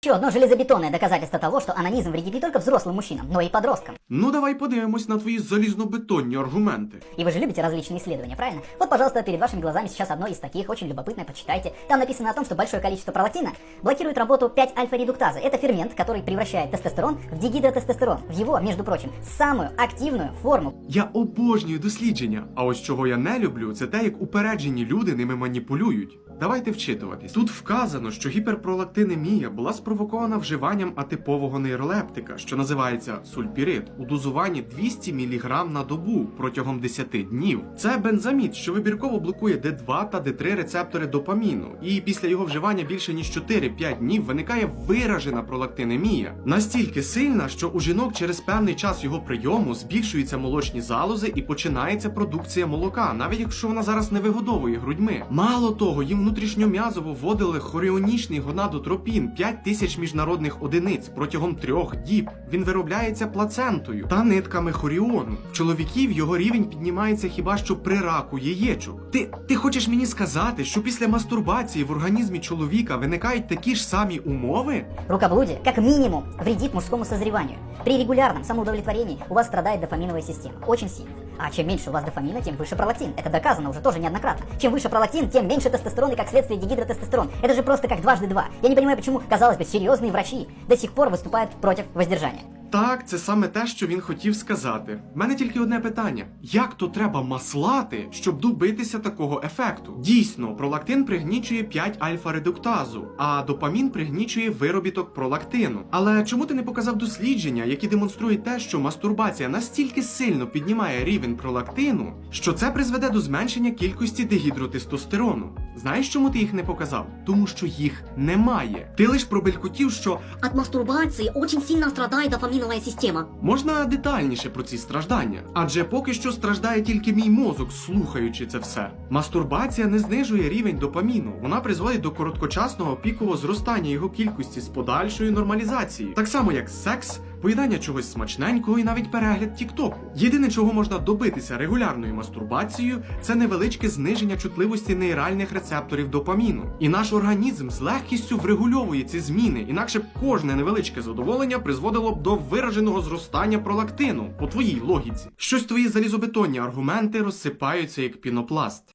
Еще одно железобетонное доказательство того, что анонизм вредит не только взрослым мужчинам, но и подросткам. Ну давай подивимось на твої залізнобетонні аргументи. И вы же любите различные исследования, правильно? Вот, пожалуйста, перед вашими глазами сейчас одно из таких, очень любопытное, почитайте. Там написано о том, что большое количество пролактина блокирует работу 5-альфа-редуктазы. Это фермент, который превращает тестостерон в дигидротестостерон, в его, между прочим, самую активную форму. Я обожнюю дослідження. А ось чого я не люблю, це те, як упереджені люди ними маніпулюють. Давайте вчитуватись. Тут вказано, що гіперпролактинемія була спровокована вживанням атипового нейролептика, що називається сульпірид, у дозуванні 200 мг на добу протягом 10 днів. Це бензамід, що вибірково блокує D2 та D3 рецептори допаміну. І після його вживання більше ніж 4-5 днів виникає виражена пролактинемія. Настільки сильна, що у жінок через певний час його прийому збільшуються молочні залози і починається продукція молока, навіть якщо вона зараз не вигодовує грудьми. Мало того, їм внутрішньом'язово вводили хоріонічний гонадотропін 5 тисяч міжнародних одиниць протягом трьох діб. Він виробляється плацентою та нитками хоріону. В чоловіків його рівень піднімається хіба що при раку яєчок. Ти, ти хочеш мені сказати, що після мастурбації в організмі чоловіка виникають такі ж самі умови? Рукоблудие, как минимум, вредит мужскому созреванию. При регулярном самоудовлетворении у вас страдает дофаминовая система. Очень сильно. А чем меньше у вас дофамина, тем выше пролактин. Это доказано уже тоже неоднократно. Чем выше пролактин, тем меньше тестостерон и как следствие дигидротестостерон. Это же просто как дважды два. Я не понимаю, почему, казалось бы, серьезные врачи до сих пор выступают против воздержания. Так, це саме те, що він хотів сказати. В мене тільки одне питання: як то треба маслати, щоб добитися такого ефекту? Дійсно, пролактин пригнічує 5 альфа-редуктазу, а допамін пригнічує виробіток пролактину. Але чому ти не показав дослідження, які демонструють те, що мастурбація настільки сильно піднімає рівень пролактину, що це призведе до зменшення кількості дегідротестостерону? Знаєш, чому ти їх не показав? Тому що їх немає. Ти лиш пробелькотів, що От мастурбации очень сильно страдает дофаминовая система. Можна детальніше про ці страждання, адже поки що страждає тільки мій мозок, слухаючи це все. Мастурбація не знижує рівень допаміну, вона призводить до короткочасного пікового зростання його кількості з подальшою нормалізацією, так само як секс, поїдання чогось смачненького і навіть перегляд Тіктоку. Єдине, чого можна добитися регулярною мастурбацією, це невеличке зниження чутливості нейральних рецепторів допаміну. І наш організм з легкістю врегульовує ці зміни, інакше б кожне невеличке задоволення призводило б до вираженого зростання пролактину по твоїй логіці. Щось твої залізобетонні аргументи розсипаються як пінопласт.